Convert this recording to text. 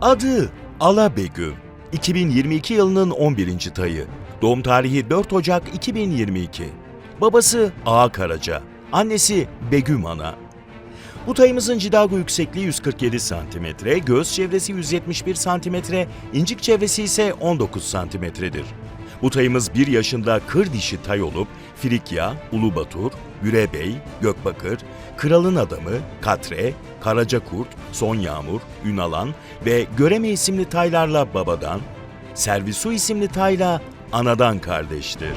Adı Ala Begüm. 2022 yılının 11. tayı. Doğum tarihi 4 Ocak 2022. Babası Ağa Karaca. Annesi Begüm Ana. Bu tayımızın cidago yüksekliği 147 cm, göğüs çevresi 171 cm, incik çevresi ise 19 cm'dir. Bu tayımız 1 yaşında kır dişi tay olup Frikya, Ulubatur, Gürebey, Gökbakır, Kralın Adamı, Katre, Karacakurt, Son Yağmur, Ünalan ve Göreme isimli taylarla babadan, Servisu isimli tayla anadan kardeştir.